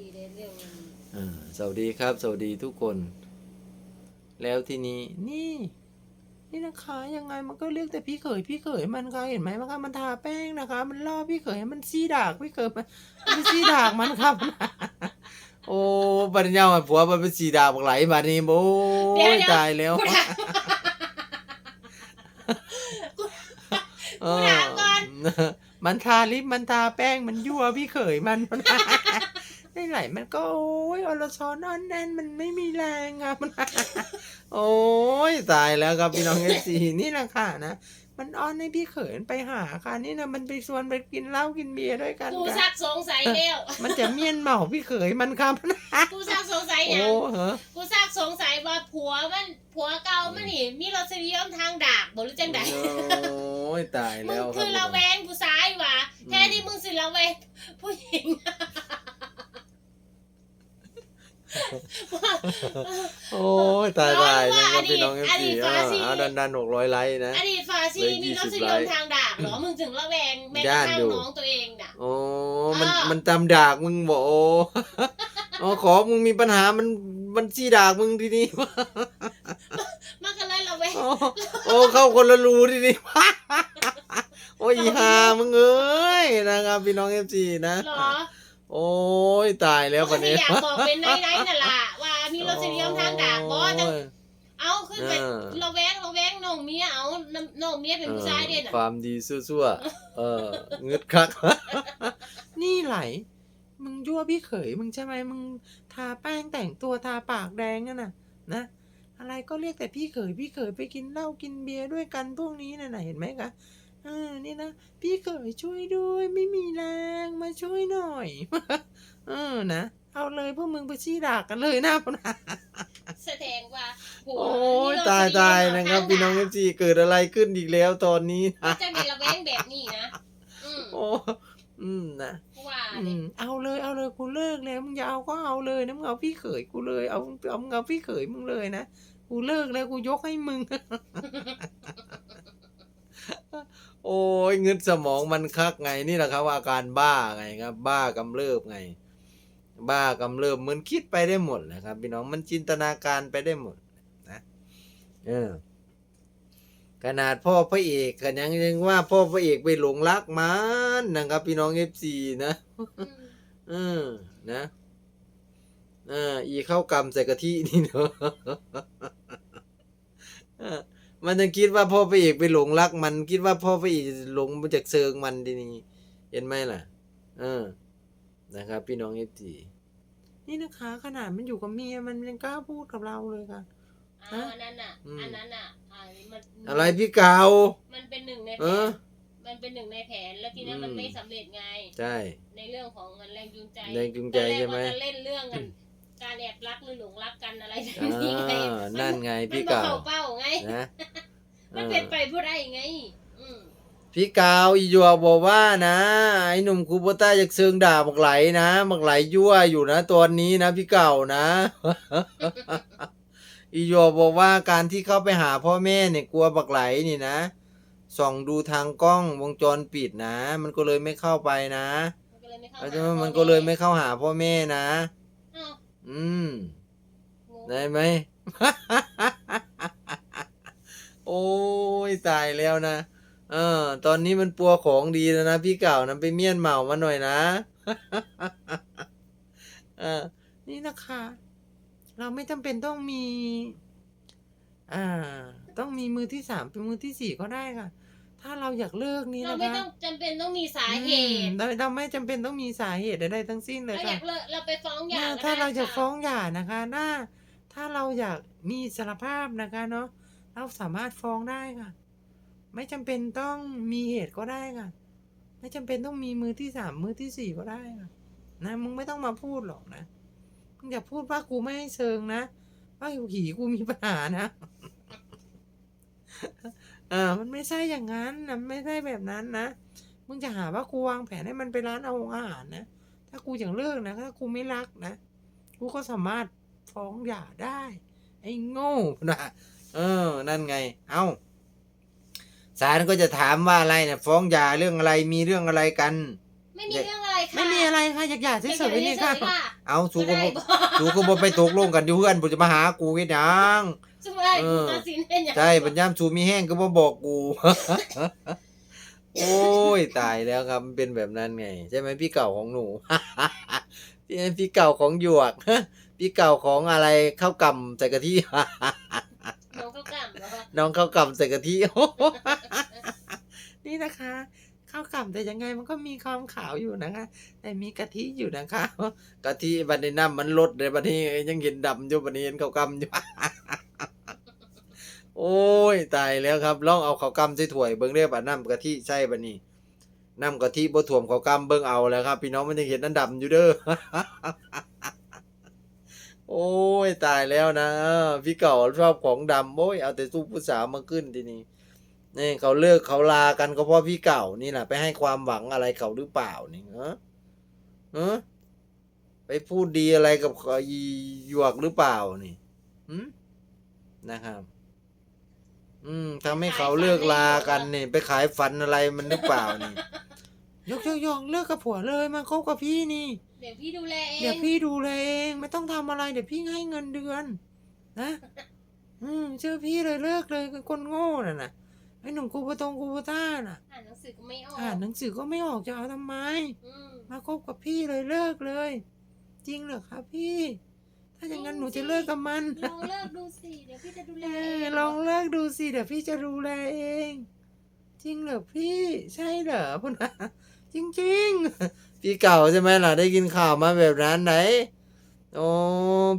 ดีในเรื่องอ่าสวัสดีครับ สวัสดีทุกคน แล้วทีนี้นี่ นี่นะคะยังไงมันก็เรียกแต่พี่เขยพี่เขยมันค่ะเห็นไหมมันค่ะมันทาแป้งนะคะ มันล่อพี่เขยให้มันซีดากพี่เขยมันมันซีดากมันครับ โอ้ปัญญาอะผัวมันเป็นสีดากบักไหลบาดนี้โอ้ยตายแล้วกูถามเอกูถามก่อนมันทาลิปมันทาแป้งมันยั่วพี่เขยมันมัน ไม่ไหลมันก็โอ้ยอรชอนอ่อนแน่นมันไม่มีแรงครับมันโอ้ยตายแล้วครับพี่น้องเอซีนี่แหละค่ะนะมันอ้อนให้พี่เขยมันไปหาค่ะนี่นะมันไปชวนไปกินเหล้ากินเบียร์ด้วยกันกูค่ะ ซักสงสัยแล้วมันจะเมียนเมาพี่เขยมันครับ กูซักสงสัยอโอ้ย่างเหรอกูซักสงสัยว่าผัวมันผัวเก่ามันนี่มีรสนิยมทางดากบ่หรือจังใดโอ้ยตายมึแล้งวคคืรับอระแวงผู้ชายว่ะอืมแท้ที่มึงสิระแวงผู้หญิง โอ้ยตายตายนะครับพี่น้องเอฟอดีซีตฟ้าสิเอาดันดันหกร้อยไลค์นะ อดีตฟาซีเลยมีรส20นิยมไลค์ทางดากเหรอ มึงถึงระแวงแม้กระย่านทั่งอยู่น้องตัวเองน่ะโอ้มันอ่ามัมันจำดากมึงบอกโอ้โอ้ขอมึงมีปัญหามันมันซีดากมึงทีนี้มันก็เลยระแวงโอ้โอ้เข้าคนละรูทีนี้โอ้ยอีหามึงเอ้ยนะครับพี่น้องเอฟซีนะเหรอ โอ้ยตายแล้วก็วันสินี้อยากบอกเป็นไนท์ไนท์น่ะล่ะว่ามีรสนิยมทางดากบ่จังโอ้ยเอาขึ้นไปเออระแวงระแวงน้องเมียเอาน้ำน้องเมียเป็นผู้ชายเด่นออความดีซั่วๆเออเงึดคักนี่ไหล มึงยั่วพี่เขยมึงใช่ไหมมึงทาแป้งแต่งตัวทาปากแดงนั่นน่ะ นะอะไรก็เรียกแต่พี่เขยพี่เขยไปกินเหล้ากินเบียร์ด้วยกันพวกนี้น่ะนะเห็นไหมคะเออนี่นะ พี่เขยช่วยด้วย ไม่มีแรงมาช่วยหน่อยเออนะเอาเลยพวกมึงไปชี้ดากกันเลยนะพนะแสดงว่าผัวโอ้ยมีรสตายนิมตายนะครับพี่น้องเอฟซีเกิดอะไรขึ้นอีกแล้วตอนนี้ก็นะจะมีระแวงแบบนี้นะอืมโอ้อืมนะว่าอืเนี่ยมเอาเลยเอาเลยกูเลิกแล้วมึงจะเอาก็เอาเลยนะมึงเอาพี่เขยกูเลยเอาเอามึงเอาพี่เขยมึงเลยนะกูเลิกแล้วกูยกให้มึง โอ้ยเงินสมองมันคักไงนี่แหละครับ อาการบ้าไงครับ บ้ากำเริบไง บ้ากำเริบมันคิดไปได้หมดแหละครับ พี่น้องมันจินตนาการไปได้หมดนะเออขนาดพ่อพระเอกกันยังยังว่า พ่อพระเอกไปหลงรักมันนะครับ พี่น้องเอฟซีนะอืมเออนะเอออีเข้ากำใส่กะทินี่เนาะเออ มันยังคิดว่าพ่อพระเอกไปหลงรักมันคิดว่าพ่อพระเอกหลงมาจากเซิงมันทีนี้เห็นไหมล่ะ เออ นะครับ พี่น้องเอฟซีนี่นะคะ ขนาดมันอยู่กับเมียมันยังกล้าพูดกับเราเลยค่ะเอาอันนั้นอะ อืม อันนั้นอะอ่ามันอะไรพี่เกา มันเป็นหนึ่งในแผเอนอมันเป็นหนึ่งในแผนแล้วทีนี้อืมมันไม่สำเร็จไง ใช่ในเรื่องของเงินแรงจูงใจแรงจูงใจตอนแรกใช่ไหม ว่าจะเล่นเรื่องกัน การแอบรักหรือหลงรักกันอะไรแบบอ่นี้ไงานั่นไงมันพี่บ่เก่าเข้าเป้าไง นะมันเอเป็นอไปผู้ใดไง อืมพี่กาวอียัวบอกว่านะ ไอ้หนุ่มคูโบต้าจากเซิงด่าบักไหลนะบักไหลยั่วอยู่นะตอนนี้นะพี่เก่านะ อียัวบอกว่าการที่เข้าไปหาพ่อแม่เนี่ยกลัวบักไหลนี่นะส่องดูทางกล้องวงจรปิดนะ มันก็เลยไม่เข้าไปนะมันก็เลยไม่เข้าแล้วหามันพ่อก็เลยแไม่เข้าหาพ่อแม่นะ อ้าวอืมงงได้ไหม โอ้ยตายแล้วนะ เออ ตอนนี้มันปัวของดีแล้วนะพี่เก่านะไปเมียนเหมามาหน่อยนะ เออ นี่นะคะ เราไม่จำเป็นต้องมี อ่า ต้องมีมือที่สามเป็นมือที่สี่ก็ได้ค่ะ ถ้าเราอยากเลิกนี่เรานะคะไม่ต้องจำเป็นต้องมีสาเหอืมตุเราเราไม่จำเป็นต้องมีสาเหตุใดๆทั้งสิ้นเลยเราอค่ะ ยากเลิกเราไปฟ้องหย่าเนี่ยก็ถ้าได้เราจะค่ฟ้องหย่านะคะน่าถ้าเราอยากมีอิสารภาพนะคะเนาะเราสามารถฟ้องได้ค่ะ ไม่จำเป็นต้องมีเหตุก็ได้ค่ะ ไม่จำเป็นต้องมีมือที่สามมือที่สี่ก็ได้ค่ะนะมึงไม่ต้องมาพูดหรอกนะมึงอย่าพูดว่ากูไม่ให้เชิงนะว่าหีกูมีปัญหานะ อ่ามันไม่ใช่อย่างนั้นนะไม่ใช่แบบนั้นนะมึงจะหาว่ากูวางแผนให้มันไปร้านเอาอาหารนะถ้ากูอยากเลิกนะถ้ากูไม่รักนะกูก็สามารถฟ้องหย่าได้ ไอ้โง่นะเออ นั่นไง เอาศาลก็จะถามว่าอะไรเนี่ยฟ้องหย่าเรื่องอะไรมีเรื่องอะไรกันมไม่มีเรื่องอะไรค่ะไม่มีอะไรค่ะอยากอยากเฉยๆนี่ค่ะ เฉยๆค่ะเอาสูก็ก็ได้บ่บอกสูก็บ่ไปตกลงกันอยู่เพื่อนบ่จะมาหากูเฮ็ดหยังสมัยเอกูอตัดสินเป็นอย่างใช่ปัญญามสูมีแห้งก็มาบอกกู โอ้ยตายแล้วครับมันเป็นแบบนั้นไง ใช่ไหมพี่เก่าของหนู พี่พี่เก่าของหยวกพี่เก่าของอะไรข้าวกำใส่กะทิ น้องเขากล้ามเหรอ น้องข้าวกำใส่กะทิ นี่นะคะ ข้าวกำแต่ยังไงมันก็มีความขาวอยู่นะคะ แต่มีกะทิอยู่นะคะกะทิบัดนี้น้ำมันลดเลยบัดนี้ยังเห็นดำอยู่บัดนี้เห็นข้าวกำอยู่โอ้ยตายแล้วครับลองเอาข้าวกำใส่ถ้วยเบิ่งได้ป่ะน้ำกะทิใช่บัดนี้น้ำกะทิบ่ท่วมข้าวกำเบิ่งเอาแล้วครับ พี่น้องมันยังเห็นนั่นดำอยู่เด้อโอ้ยตายแล้วนะพี่เก่าชอบของดำโอ้ยเอาแต่สู้ผู้สาวมาขึ้นทีนี้ นี่เขาเลิกเขาลากันก็เพราะพี่เก่านี่แหละไปให้ความหวังอะไรเขาหรือเปล่านี่เออเออไปพูดดีอะไรกับอีหยวกหรือเปล่านี่หืมนะครับ อืมทำให้เขาเลิกลากันนี่ ไปขายฝันอะไรมันหรือเปล่านี่ยกยกยกเลิกกับผัวเลยมาคบกับพี่นี่ เดี๋ยวพี่ดูแลเอง เดี๋ยวพี่ดูแลเองไม่ต้องทำอะไร เดี๋ยวพี่ให้เงินเดือน นะ อืมเชื่อพี่เลยเลิกเลยกับคนโง่น่ะนะไอ้ หนุ่มกูปะตงกูปะต้าน่ะ อ่านหนังสือก็ไม่ออกอ่านหนังสือก็ไม่ออกจะเอาทำไม อืมมาคบกับพี่เลยเลิกเลย จริงเหรอคะพี่ ถ้าอย่างนั้นหนูจะเลิกกับมัน ลองเลิกดูสิเดี๋ยวพี่จะดูแลเอเอองลองเลิกดูสิเดี๋ยวพี่จะดูแลเอง จริงเหรอพี่ใช่เหรอพุ่นนะจริงๆ พี่เก่าใช่ไหมล่ะได้ยินข่าวมาแบบนั้นไหนโอ้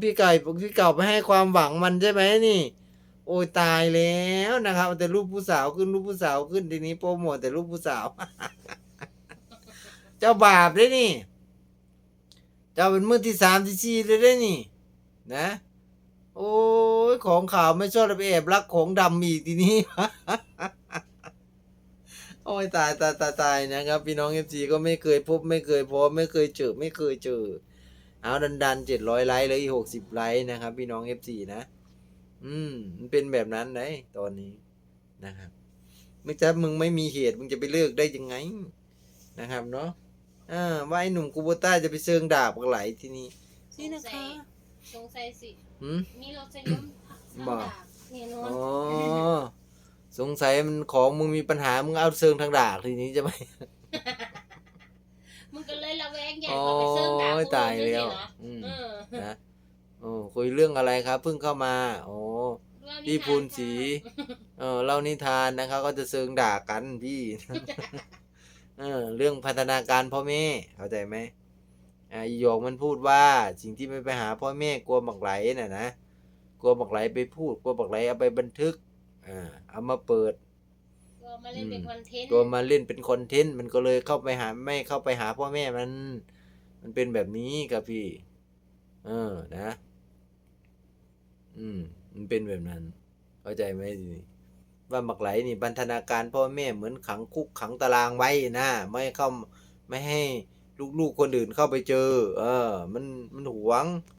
พี่ไก่พี่เก่าไปให้ความหวังมันใช่ไหมนี่ โอ้ยตายแล้วนะครับ แต่รูปผู้สาวขึ้นรูปผู้สาวขึ้นทีนี้โปรโมทแต่รูปผู้สาว เจ้าบาปเลยนี่ เจ้าเป็นมือที่สามที่สี่เลยได้นี่ นะ โอ้ยของข่าวไม่ชอบเลยไปแอบรักของดำอีกทีนี้ โอ้ยตายตายตายตายนะครับ พี่น้องเอฟซีก็ไม่เคยพบไม่เคยพบไม่เคยเจอไม่เคยเจอ เอาดันดันเจ็ดร้อยไลค์เลยอีหกสิบไลค์นะครับ พี่น้องเอฟซีนะ อืมมันเป็นแบบนั้นไหนตอนนี้นะครับมึงจะมึงไม่มีเหตุมึงจะไปเลิกได้ยังไงนะครับ เนาะอ่าว่าไอ้หนุ่มกูโบต้าจะไปเซิงดาบกับไหลทีนี้นี่นะคะสงสัยสิหืมมีรสนิยมบ่ดาบแน่นออ๋นอสงสัยมันของมึงมีปัญหามึงเอาเซิงทางดากทีนี้จะไหมมึงก็เลยระแวงใหญ่โอ้กว่าไปเซิร์ฟดาบยตายแล้วเหรออืมเออนะโอ้คุยเรื่องอะไรครับเพิ่งเข้ามา โอ้ พี่ภูนศรีเออเล่านิทานนะครับก็จะเซิงด่ากันพี่เออเรื่องพัฒนาการพ่อแม่เข้าใจไหมอ่าอีหยกมันพูดว่าสิ่งที่ไม่ไปหาพ่อแม่กลัวบักไหลน่ะนะกลัวบักไหลไปพูดกลัวบักไหลเอาไปบันทึกอ่าเอามาเปิดก็มาเล่นเป็นคอนเทนต์ตัวมาเล่นเป็นคอนเทนต์มันก็เลยเข้าไปหาไม่เข้าไปหาพ่อแม่มัน มันเป็นแบบนี้ครับพี่ เออนะ อืม มันเป็นแบบนั้น เข้าใจไหมทีนี้ว่าหมักไหลนี่บรรทนาการพ่อแม่เหมือนขังคุกขังตารางไว้นะไม่ให้เข้าไม่ให้ลูกๆคนอื่นเข้าไปเจอ เออ มันมันหวง